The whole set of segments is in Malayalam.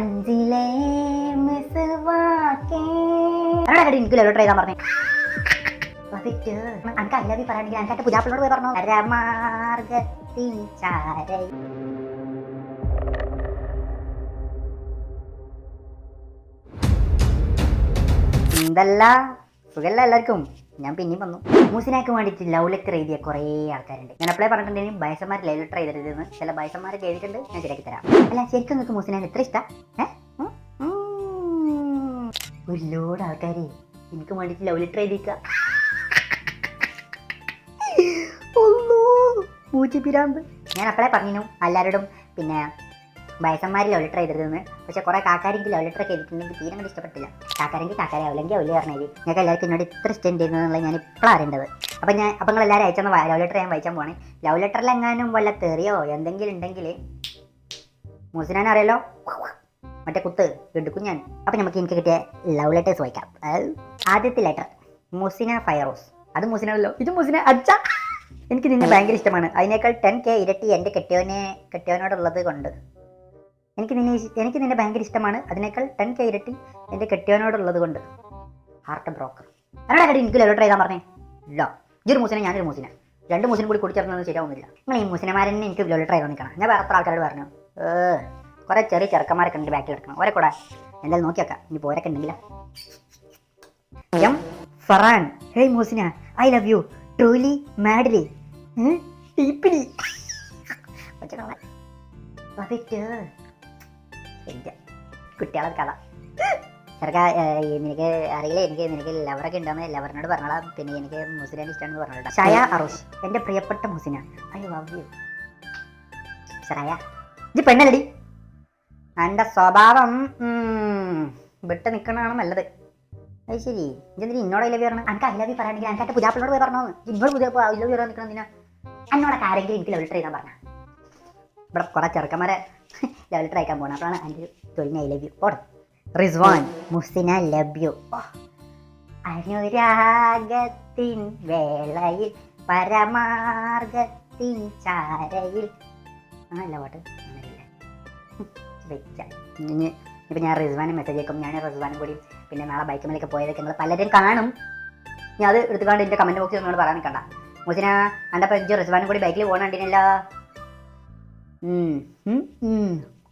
അഞ്ചിലെ മിസ് വാക്കേ. പറഞ്ഞു? പറയണെങ്കിൽ പുജാപ്പിളോട് പോയി പറഞ്ഞു? ചാരൈ എന്തല്ല സുഖല്ല എല്ലാവർക്കും. ഞാൻ പിന്നെയും വന്നു. മൂസിനാക്ക് വേണ്ടിയിട്ട് ലവ് ലെറ്റർ എഴുതിയ കുറേ ആൾക്കാരുണ്ട്. ഞാൻ അപ്ലൈ പറഞ്ഞിട്ടുണ്ടെങ്കിൽ ബയസന്മാർ ലവ് ലെറ്റർ എഴുതരുതെന്ന്. ചില ബയസന്മാർ എഴുതിയിട്ടുണ്ട് ഞാൻ ശരിയാക്കി തരാം. അല്ല ശരിക്കും നിങ്ങൾക്ക് മൂസിനാൻ എത്ര ഇഷ്ടം? ഒരു ലോഡ് ആൾക്കാർ എനിക്ക് വേണ്ടിയിട്ട് ലവ് ലെറ്റർ പൂച്ചിപ്പിരാമ്പ് ഞാൻ അപ്പളെ പറഞ്ഞു എല്ലാവരോടും പിന്നെ വയസ്സന്മാർ ലവ് ലെറ്റർ എഴുതരുതെന്ന്. പക്ഷെ കുറേ കാക്കാരെങ്കിൽ ലവ് ലെറ്റർ ഒക്കെ തീരെ അങ്ങോട്ട് ഇഷ്ടപ്പെട്ടില്ല. കാക്കാരെങ്കിൽ കാക്കാരെ അവലെങ്കിൽ അവൽ പറഞ്ഞത് ഞങ്ങൾക്ക് എല്ലാവർക്കും എന്നോട് ഇത്ര ഇഷ്ടം എന്നുള്ളത് ഞാൻ ഇപ്പോഴാണ് അറിയേണ്ടത്. അപ്പം ഞാൻ അപ്പം നിങ്ങൾ എല്ലാവരും അയച്ചെന്ന് ലവ് ലെറ്റർ ഞാൻ വായിക്കാൻ പോകണേ ലവ് ലെറ്ററിൽ എങ്ങാനും വല്ല തെറിയോ എന്തെങ്കിലും ഉണ്ടെങ്കിൽ മുസിനാൻ അറിയാലോ? മറ്റേ കുത്ത് എടുക്കും ഞാൻ അപ്പം നമുക്ക് എനിക്ക് കിട്ടിയ ലവ് ലെറ്റേഴ്സ് വായിക്കാം. ആദ്യത്തെ ലെറ്റർ മുസിന ഫയറോസ്. അത് മുസിനല്ലോ ഇത് മുസിന അച്ഛ! എനിക്ക് നിന്നെ ഭയങ്കര ഇഷ്ടമാണ്. അതിനേക്കാൾ ടെൻ കെ ഇരട്ടി എന്റെ കെട്ടിയവനെ കെട്ടിയവനോടുള്ളത് കൊണ്ട്. എനിക്ക് നിന്നെ എനിക്ക് നിന്നെ ഭയങ്കര ഇഷ്ടമാണ്. അതിനേക്കാൾ ടെൻ കെ ഇരട്ടി എന്റെ കെട്ടിയവനോടുള്ളത് കൊണ്ട്. ഹാർട്ട് ബ്രോക്കർ അതാണ് കടി എനിക്ക് ലെറ്റർ എഴുതാൻ പറഞ്ഞേ. ഇല്ല. ഇതൊരു മൂസിനെ ഞാനൊരു മൂസിന. രണ്ട് മൂസിനും കൂടി കുടിച്ചിറങ്ങുന്നത് ശരിയാവുന്നില്ല. നിങ്ങൾ ഈ മൂസിനമാരെന്നെ എനിക്ക് ലെറ്റർ എഴുതാൻ നിൽക്കണം. ഞാൻ വേറെ അത്ര ആൾക്കാരോട് പറഞ്ഞു? കുറെ ചെറിയ ചെറുക്കന്മാരൊക്കെ ഉണ്ട് ബാക്കിൽ എടുക്കണം ഓരെ കൂടെ എന്തായാലും നോക്കിയേക്കാം ഇനി പോരൊക്കെ ഉണ്ടെങ്കിലാ? M Farhan. Hey Musina I love you truly madly deeply കുട്ടികളെ കഥ. ചെറുക്ക എനിക്ക് അറിയില്ല എനിക്ക് എനിക്ക് ലവറൊക്കെ ഉണ്ടെന്ന് ലവറിനോട് പറഞ്ഞോളാം. പിന്നെ എനിക്ക് മുസിനെ ഇഷ്ടമാണെന്ന് പറഞ്ഞോളാം ഷായ അറോഷ് എന്റെ പ്രിയപ്പെട്ട മുസിന ഐ ലവ് യു ഷായ ഇത് പെണ്ണല്ലടി. എന്റെ സ്വഭാവം വിട്ടു നിൽക്കണതാണ് നല്ലത്. അത് ശരി. ഇതെന്തിന് ഇന്നോട് ഐ ലവ് പറഞ്ഞു? എനിക്ക് ഐ ലവ് പറയണമെങ്കിൽ എനിക്ക് പുതിയാപ്പിളോട് പോയി പറഞ്ഞു ഇന്നോട് പുതിയ ഐ ലവ് പറയാൻ നിൽക്കണം എന്നോടൊക്കെ ആരെങ്കിലും എനിക്ക് ലെവൽ ട്രൈ പറഞ്ഞ. ഇവിടെ കുറെ ചെറുക്കന്മാരെ ലെവൽ ട്രൈ ചെയ്യാൻ പോകണം അപ്പോഴാണ് എന്റെ തൊഴിൽ ഐ ലവ് യു ഓടും റിസ്വാൻ മുസ്തിന ലവ് യു അനുരാഗത്തിൻ വേളയിൽ പരമാർഗത്തിൻ ചാരയിൽ. ആണല്ല പാട്ട്. വെച്ച ഇനി ഇപ്പം ഞാൻ റിസ്വാനെ മെസ്സേജ് അയക്കും. ഞാൻ റിസ്വാനും കൂടി പിന്നെ നാളെ ബൈക്ക് മേലൊക്കെ പോയതൊക്കെ നിങ്ങൾ പലരും കാണും. ഞാൻ അത് എടുത്തുകൊണ്ട് എന്റെ കമന്റ് ബോക്സിൽ നിന്നോട് പറയാൻ നിൽക്കണ്ട. മുസിന എന്റെ പഞ്ചു റിസ്വാനും കൂടി ബൈക്കിൽ പോകണ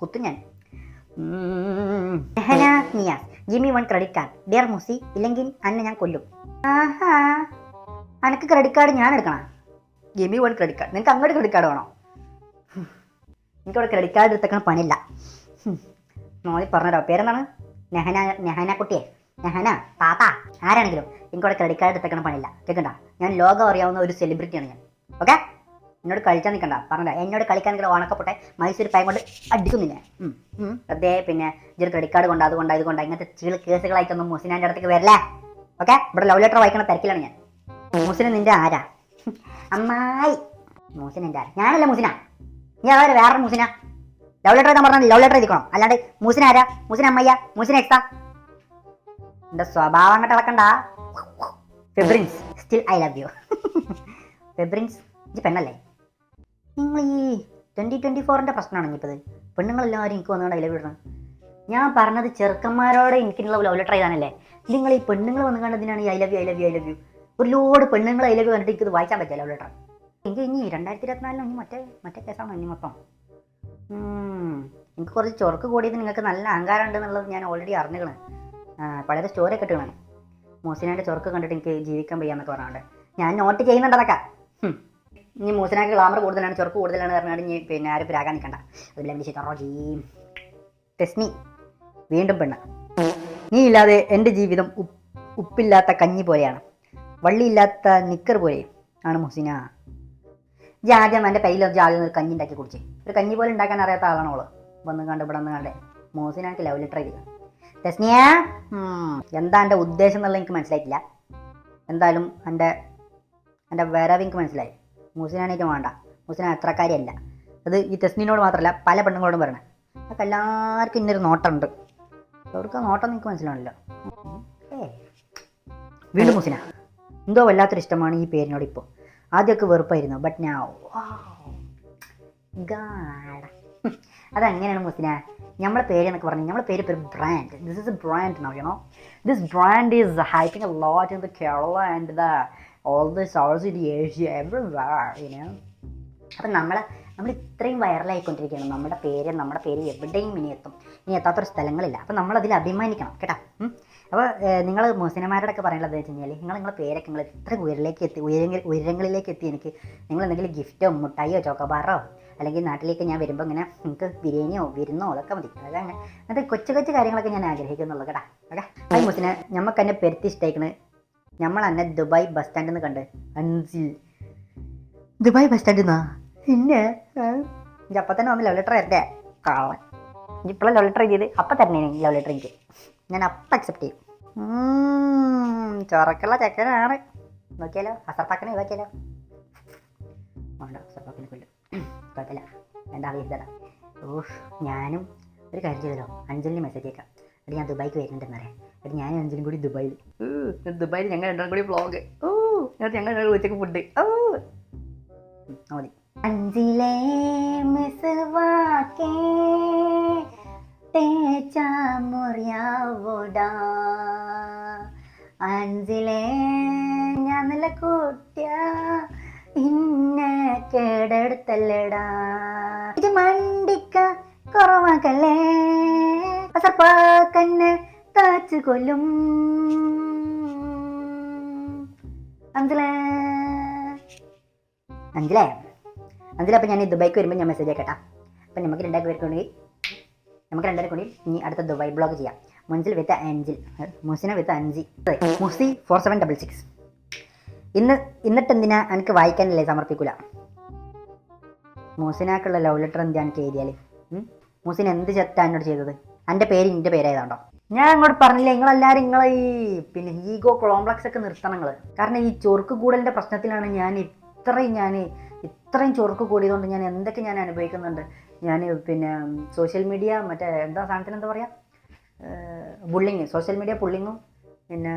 കുത്തും ഞാൻ. Nehana Niyas. One credit card dear Musi ഇല്ലെങ്കിൽ അന്നെ ഞാൻ കൊല്ലും. ആഹാ. അനക്ക് ക്രെഡിറ്റ് കാർഡ് ഞാൻ എടുക്കണം. ഗിമി വൺ ക്രെഡിറ്റ് കാർഡ് നിനക്ക് അങ്ങോട്ട് ക്രെഡിറ്റ് കാർഡ് വേണോ? എനിക്കവിടെ ക്രെഡിറ്റ് കാർഡ് എടുത്തേക്കണ പണിയില്ല. മോളി പറഞ്ഞോ പേരെന്താണ്? നെഹന നെഹന കുട്ടിയെ. നെഹന താത്ത. ആരാണെങ്കിലും എനിക്കവിടെ ക്രെഡിറ്റ് കാർഡ് എടുത്തേക്കണ പണിയില്ല. കേൾക്കണ്ട ഞാൻ ലോകം അറിയാവുന്ന ഒരു സെലിബ്രിറ്റിയാണ് ഞാൻ. ഓക്കെ എന്നോട് കളിച്ചാൽ നിൽക്കണ്ട പറഞ്ഞില്ല? എന്നോട് കളിക്കാൻ നിൽക്കുന്ന ഓണക്കപ്പൊട്ടെ മൈസൂർ പായം കൊണ്ട് അടിക്കും നിന്നെ. അതേ പിന്നെ ഇതൊരു ക്രെഡിറ്റ് കാർഡ് കൊണ്ട് അതുകൊണ്ട് ഇതുകൊണ്ട് ഇങ്ങനത്തെ ചില കേസുകളായിട്ടൊന്നും മുസിനാന്റെ അടുത്തേക്ക് വരില്ല. ഓക്കെ ഇവിടെ ലവ് ലെറ്റർ വായിക്കണ തിരക്കിലാണ് ഞാൻ. മുസിന നിന്റെ ആരാ? അമ്മായി. മുസിന എന്റെ ആരാ? ഞാനല്ല മുസിന നീ അവരെ വേറെ മുസിന ലവ് ലെറ്റർ എഴുതാൻ പറഞ്ഞാൽ ലവ് ലെറ്റർ എഴുതിക്കണം. അല്ലാണ്ട് മുസിന ആരാ? മുസിന അമ്മയ്യ? മുസിന എക്സാ എന്റെ സ്വഭാവം അങ്ങോട്ട് ഇളക്കണ്ട. ഫെബ്രിൻസ്. സ്റ്റിൽ ഐ ലവ് യു ഫെബ്രിൻസ്. ഇത് പെണ്ണല്ലേ? നിങ്ങൾ ഈ ട്വന്റി ട്വന്റി ഫോറിന്റെ പ്രശ്നമാണ് ഇനിയിപ്പത്. പെണ്ണുങ്ങളെല്ലാവരും എനിക്ക് വന്നുകൊണ്ട് ഐ ലവ് ഇടണം ഞാൻ പറഞ്ഞത് ചെറുക്കന്മാരോട് എനിക്കുള്ള ലവ് ലെറ്റർ ചെയ്താണല്ലേ നിങ്ങൾ ഈ പെണ്ണുങ്ങൾ വന്നു കണ്ടതിനാണ് ഈ I love you I love you I love you ഒരു ലോഡ് പെണ്ണുങ്ങൾ ഐ ലവ് യു കണ്ടിട്ട് എനിക്കത് വായിക്കാൻ പറ്റില്ല ലവ് ലെറ്റർ എനിക്ക് ഇനി രണ്ടായിരത്തി ഇരുപത്തിനാലിന് ഇനി മറ്റേ മറ്റേ കേസാണോ ഇനി മൊത്തം. എനിക്ക് കുറച്ച് ചൊറുക്ക് കൂടിയത് നിങ്ങൾക്ക് നല്ല അഹങ്കാരം ഉണ്ട് എന്നുള്ളത് ഞാൻ ഓൾറെഡി അറിഞ്ഞുകണ് പഴയ സ്റ്റോറി ഒക്കെ ഇട്ടുകയാണ് മൂസിനാന്റെ കണ്ടിട്ട് എനിക്ക് ജീവിക്കാൻ വയ്യാന്നൊക്കെ പറഞ്ഞുകൊണ്ട്. ഞാൻ നോട്ട് ചെയ്യുന്നുണ്ട് അതൊക്കെ. ഇനി മൂസനാക്ക് ഗ്ലാമർ കൂടുതലാണ് ചെറുക്ക് കൂടുതലാണ് പറഞ്ഞാൽ ഇനി പിന്നെ ആരും പ്രാകാൻ നിൽക്കണ്ട എനിക്ക് ചിത്രോ ചെയ്യും ടെസ്നി വീണ്ടും പെണ്ണ്. നീ ഇല്ലാതെ എന്റെ ജീവിതം ഉപ്പ് ഉപ്പില്ലാത്ത കഞ്ഞി പോലെയാണ്. വള്ളിയില്ലാത്ത നിക്കർ പോലെ ആണ് മുസിന ജി ആദ്യം എന്റെ കയ്യിൽ വെച്ച് ആദ്യം ഒരു കഞ്ഞി ഉണ്ടാക്കി കുടിച്ചേ. ഒരു കഞ്ഞി പോലെ ഉണ്ടാക്കാൻ അറിയാത്ത ആളാണ് ഓൾ. വന്ന് കണ്ട് ഇവിടെ വന്ന് കണ്ടേ. മോസിനാക്ക് ലവ് ലെറ്റർ ചെയ്ത് ടെസ്നിയ എന്താ എന്റെ ഉദ്ദേശം എന്നുള്ളത് എനിക്ക് മനസ്സിലായിട്ടില്ല. എന്തായാലും എന്റെ എന്റെ വരവ് എനിക്ക് മനസ്സിലായി. മൂസിനാണെങ്കിൽ വേണ്ട. മൂസിന അത്രക്കാരിയല്ല അത് ഈ തെസ്നിനോട് മാത്രമല്ല പല പെണ്ണുങ്ങളോടും പറയണേ. അതൊക്കെ എല്ലാവർക്കും ഇന്നൊരു നോട്ടമുണ്ട്. അവർക്ക് നോട്ടം നിങ്ങൾക്ക് മനസ്സിലാണല്ലോ വീണ്ടും മുസിന എന്തോ വല്ലാത്തൊരു ഇഷ്ടമാണ് ഈ പേരിനോട് ഇപ്പോൾ ആദ്യമൊക്കെ വെറുപ്പായിരുന്നു ബട്ട് ഞാൻ അതെങ്ങനെയാണ് മുസിന നമ്മളെ പേര് എന്നൊക്കെ പറഞ്ഞു നമ്മളെ പേര് ഒരു brand this is a brand no you know this brand is hyping a lot in the Kerala and the all the south in Asia everywhere you know അപ്പം നമ്മൾ നമ്മൾ ഇത്രയും വൈറലായിക്കൊണ്ടിരിക്കുകയാണ് നമ്മുടെ പേര് നമ്മുടെ പേര് എവിടെയും ഇനി എത്തും. ഇനി എത്താത്തൊരു സ്ഥലങ്ങളില്ല. അപ്പം നമ്മളതിൽ അഭിമാനിക്കണം കേട്ടോ. അപ്പോൾ നിങ്ങൾ മുസ്ലിംമാരോടൊക്കെ പറയുന്നത് വെച്ച് കഴിഞ്ഞാൽ നിങ്ങൾ നിങ്ങളുടെ പേരൊക്കെ നിങ്ങൾ ഇത്ര ഉയരിലേക്ക് എത്തി ഉയരങ്ങൾ ഉയരങ്ങളിലേക്ക് എത്തി എനിക്ക്. നിങ്ങൾ എന്തെങ്കിലും ഗിഫ്റ്റോ മുട്ടായിയോ ചോക്കോബാറോ അല്ലെങ്കിൽ നാട്ടിലേക്ക് ഞാൻ വരുമ്പോൾ ഇങ്ങനെ നിങ്ങൾക്ക് ബിരിയാണിയോ വിരുന്നോ അതൊക്കെ മതി. അങ്ങനെ. അത് കൊച്ചു കൊച്ചു കാര്യങ്ങളൊക്കെ ഞാൻ ആഗ്രഹിക്കുന്നുള്ളൂ കേട്ടാ. ഓക്കെ? അത് മുസ്ലിനെ നമുക്ക് എന്നെ പെരുത്തി ഇഷ്ടമായിക്കണ് നമ്മൾ അന്നെ ദുബായ് ബസ് സ്റ്റാൻഡിൽ നിന്ന് കണ്ട്. അഞ്ചിൽ ദുബായ് ബസ് സ്റ്റാൻഡിൽ നിന്നാ പിന്നെ ഇനി അപ്പം തന്നെ വന്ന് ലവ് ലെറ്റർ തരട്ടെ കാളൻ ഇപ്പോഴും ലവ് ലെറ്റർ ചെയ്ത് അപ്പം തന്നെ ലവ് ലെറ്റർ എനിക്ക്. ഞാൻ അപ്പം അക്സെപ്റ്റ് ചെയ്യും. ചൊറക്കുള്ള ചെക്കനാണ്. നോക്കിയാലോ? അസർപ്പാക്കനെ ഇതാക്കിയാലോ വേണ്ട അസർപ്പാക്കനെ കൊല്ലും. കുഴപ്പമില്ല. എന്താ ഇതല്ല ഓഹ് ഞാനും ഒരു കാര്യം ചെയ്തല്ലോ. അഞ്ജലിന് മെസ്സേജ് അയക്കാം. അത് ഞാൻ ദുബായിക്ക് വരുന്നുണ്ടെന്നറിയാം എടി ഞാൻ അഞ്ചിനും കൂടി ദുബായിൽ. ദുബായിൽ ഞങ്ങൾ രണ്ടാളും കൂടി വ്ളോഗ് ഓ എന്നിട്ട് ഞങ്ങൾ രണ്ടാളും ഉച്ചയ്ക്ക് ഫുഡ് ഓ മതി. അഞ്ചിലെ മിസ്വാക്കേ തേച്ച മുറിയാവൂടാ അഞ്ചിലെ ഞാൻ നല്ല കൂട്ടിയ ഇന്നെ കേടെടുത്തല്ലടാ. ഇത് മണ്ടിക്ക കുറവാക്കല്ലേ? അസപ്പാക്കന്നെ താച്ചു കൊല്ലും അഞ്ചിലേ അഞ്ചിലേ അഞ്ചിലെ അപ്പം ഞാൻ ഈ ദുബായ്ക്ക് വരുമ്പോൾ ഞാൻ മെസ്സേജ് ആക്കട്ടാ അപ്പം നമുക്ക് രണ്ടാൾക്ക് പേർക്ക് കൂടി നമുക്ക് രണ്ടുപേരും കൂടി ഇനി അടുത്ത ദുബായ് ബ്ലോഗ് ചെയ്യാം. മുൻസിൽ വിത്ത് അഞ്ചിൽ. Musina with അഞ്ചി. Musi four seven double six ഇന്ന് എന്നിട്ട് എന്തിനാ എനിക്ക് വായിക്കാനല്ലേ സമർപ്പിക്കൂല? മുസിനാക്കുള്ള ലവ് ലെറ്റർ എന്താ എനിക്ക് എഴുതിയാൽ മൂസിൻ എന്ത് എന്നോട് ചെയ്തത്? എന്റെ പേര് എന്റെ പേരായതാണ്ടോ ഞാൻ അങ്ങോട്ട് പറഞ്ഞില്ല നിങ്ങളെല്ലാവരും നിങ്ങൾ ഈ പിന്നെ ഈഗോ കോംപ്ലക്സ് ഒക്കെ നിർത്തണം നിങ്ങൾ കാരണം ഈ ചൊറുക്ക് കൂടലിന്റെ പ്രശ്നത്തിലാണ് ഞാൻ ഇത്രയും ഞാൻ ഇത്രയും ചൊറുക്ക് കൂടിയതുകൊണ്ട് ഞാൻ എന്തൊക്കെ ഞാൻ അനുഭവിക്കുന്നുണ്ട്. ഞാൻ പിന്നെ സോഷ്യൽ മീഡിയ മറ്റേ എന്താ സാധനത്തിന് എന്താ പറയുക ബുള്ളിങ് സോഷ്യൽ മീഡിയ പുള്ളിങ്ങും പിന്നെ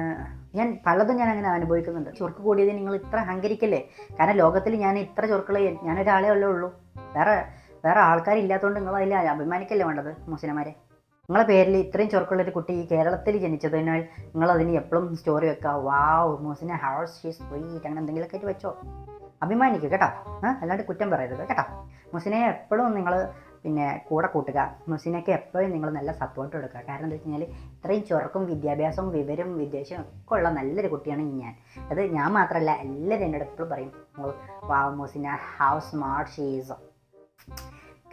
ഞാൻ പലതും ഞാൻ അങ്ങനെ അനുഭവിക്കുന്നുണ്ട്. ചുർക്ക് കൂടിയത് നിങ്ങൾ ഇത്ര അഹങ്കരിക്കല്ലേ? കാരണം ലോകത്തിൽ ഞാൻ ഇത്ര ചൊറുക്കൾ ഞാനൊരാളെ അല്ലേ ഉള്ളൂ. വേറെ വേറെ ആൾക്കാരില്ലാത്തതുകൊണ്ട് നിങ്ങൾ അതിൽ അഭിമാനിക്കല്ലേ വേണ്ടത് മുസ്ലിമാരെ? നിങ്ങളെ പേരിൽ ഇത്രയും ചെറുക്കുള്ളൊരു കുട്ടി ഈ കേരളത്തിൽ ജനിച്ചതിനാൽ നിങ്ങൾ അതിന് എപ്പോഴും സ്റ്റോറി വെക്കുക വാവ് മോസിനെ ഹൗസ് ഷീസ് സ്വീറ്റ് അങ്ങനെ എന്തെങ്കിലുമൊക്കെ ആയിട്ട് വെച്ചോ. അഭിമാനിക്കുക കേട്ടോ. അല്ലാണ്ട് കുറ്റം പറയരുത് കേട്ടോ. മുസിനെ എപ്പോഴും നിങ്ങൾ പിന്നെ കൂടെ കൂട്ടുക. മുസിനൊക്കെ എപ്പോഴും നിങ്ങൾ നല്ല സപ്പോർട്ട് കൊടുക്കുക. കാരണം എന്താ വെച്ച് കഴിഞ്ഞാൽ ഇത്രയും ചുറക്കും വിദ്യാഭ്യാസവും വിവരവും വിദ്വേഷവും ഒക്കെ ഉള്ള നല്ലൊരു കുട്ടിയാണ് ഞാൻ. അത് ഞാൻ മാത്രമല്ല എല്ലാവരും എന്നോട് എപ്പോഴും പറയും. Wow Musina how smart she's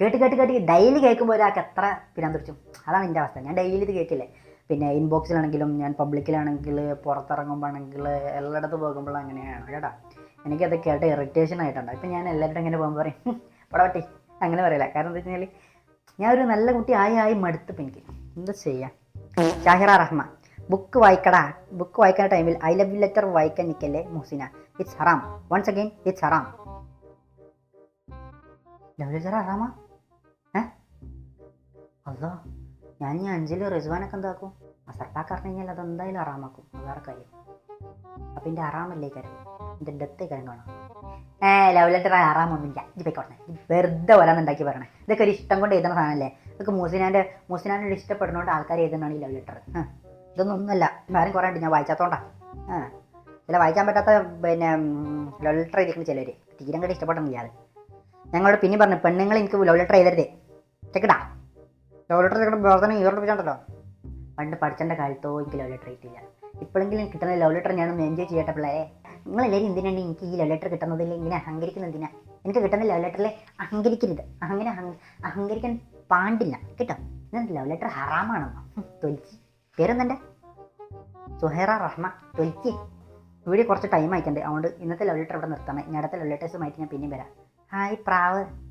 കേട്ട് കേട്ട് കേട്ട് ഡെയിലി കേൾക്കുമ്പോൾ ഒരാൾക്ക് എത്ര പിരാന്തിരിച്ചും അതാണ് എന്റെ അവസ്ഥ. ഞാൻ ഡെയിലി ഇത് കേൾക്കില്ലേ? പിന്നെ ഇൻബോക്സിലാണെങ്കിലും ഞാൻ പബ്ലിക്കിലാണെങ്കിൽ പുറത്തിറങ്ങുമ്പോഴാണെങ്കിൽ എല്ലായിടത്ത് പോകുമ്പോൾ അങ്ങനെയാണ് കേട്ടോ. എനിക്കത് കേട്ട് ഇറിറ്റേഷൻ ആയിട്ടുണ്ട്. ഇപ്പം ഞാൻ എല്ലാവരും ഇങ്ങനെ പോകുമ്പോൾ പറയും പടവട്ടി അങ്ങനെ പറയില്ല. കാരണം എന്താ വെച്ച് കഴിഞ്ഞാൽ ഞാൻ ഒരു നല്ല കുട്ടി ആയി ആയി മടുത്തപ്പോൾ എനിക്ക്. എന്താ ചെയ്യാം? ഷാഹിറ റഹ്മാൻ ബുക്ക് വായിക്കടാ. ബുക്ക് വായിക്കുന്ന ടൈമിൽ ഐ ലവ് ലെറ്റർ വായിക്കാൻ നിൽക്കല്ലേ മുഹസിന? ഇറ്റ്സ് ഹറാം വൺസ് അഗെയിൻ ഇറ്റ്സ് ഹറാം ലവ് ലെറ്റർ ഹറാമാ അല്ലോ ഞാൻ ഈ അഞ്ചിൽ റിസ്വാനൊക്കെ എന്താക്കും? അസർപ്പാക്ക് പറഞ്ഞു കഴിഞ്ഞാൽ അതെന്തായാലും ഹറാമാക്കും. അത് വേറെ കാര്യം അപ്പം എന്റെ അറാമല്ലേ കാര്യം എന്റെ ഡെത്ത് കാര്യം കാണാം. ഏ ലവ് ലെറ്റർ ഇല്ല ഇത് പോയിക്കോട്ടെ വെറുതെ വരാന്നുണ്ടാക്കി പറയണേ. ഇതൊക്കെ ഒരു ഇഷ്ടം കൊണ്ട് എഴുതുന്ന സാധനമല്ലേ ഇതൊക്കെ മൂസിനാന്റെ മൂസിനാനോട് ഇഷ്ടപ്പെടുന്നതുകൊണ്ട് ആൾക്കാർ എഴുതുന്നതാണ് ഈ ലവ് ലെറ്റർ ഇതൊന്നും ഒന്നുമല്ല. വേറെ കുറേ ഉണ്ട്. ഞാൻ വായിച്ചാത്തോണ്ടാ. ആ ചില വായിക്കാൻ പറ്റാത്ത പിന്നെ ലവ് ലെറ്റർ എഴുതിക്കുന്ന ചിലർ തീരം കണ്ട് ഇഷ്ടപ്പെടുന്നില്ല അത്. ഞങ്ങളോട് പിന്നെ പറഞ്ഞു പെണ്ണുങ്ങൾ എനിക്ക് ലവ് ലെറ്റർ എഴുതരുതേ. ചെക്കടാ ലവ് ലെറ്റർ ചെക്കട പ്രവർത്തനം ഈറപ്പിച്ചാണ്ടല്ലോ പണ്ട് പഠിച്ചേണ്ട കാലത്തോ എനിക്ക് ലവ് ലെറ്റർ കിട്ടില്ല ഇപ്പോഴെങ്കിലും കിട്ടുന്ന ലവ് ലെറ്റർ ഞാനൊന്ന് എൻജോയ് ചെയ്യട്ടെ പിള്ളേരെ നിങ്ങളെല്ലാവരും എന്തിനാണ് എനിക്ക് ഈ ലവ് ലെറ്റർ കിട്ടുന്നതിൽ ഇങ്ങനെ അഹങ്കരിക്കുന്നത് എന്തിനാ? എനിക്ക് കിട്ടുന്ന ലവ് ലെറ്ററിൽ അഹങ്കരിക്കരുത്. അങ്ങനെ അഹങ്കരിക്കാൻ പാണ്ടില്ല കേട്ടോ? ഇതെന്ത് ലവ് ലെറ്റർ ഹറാമാണെന്നോ തൊലിച്ച് പേരെന്തെന്റെ സുഹേറ റഹ്മ. തൊലിക്ക്. വീഡിയോ കുറച്ച് ടൈം ആയിട്ടുണ്ട്. അതുകൊണ്ട് ഇന്നത്തെ ലവ് ലെറ്റർ ഇവിടെ നിർത്തണം. ഞാൻ അടുത്ത ലവ് ലെറ്റേഴ്സുമായിട്ട് ഞാൻ പിന്നെയും വരാം. ഹായ് പ്രാവ്.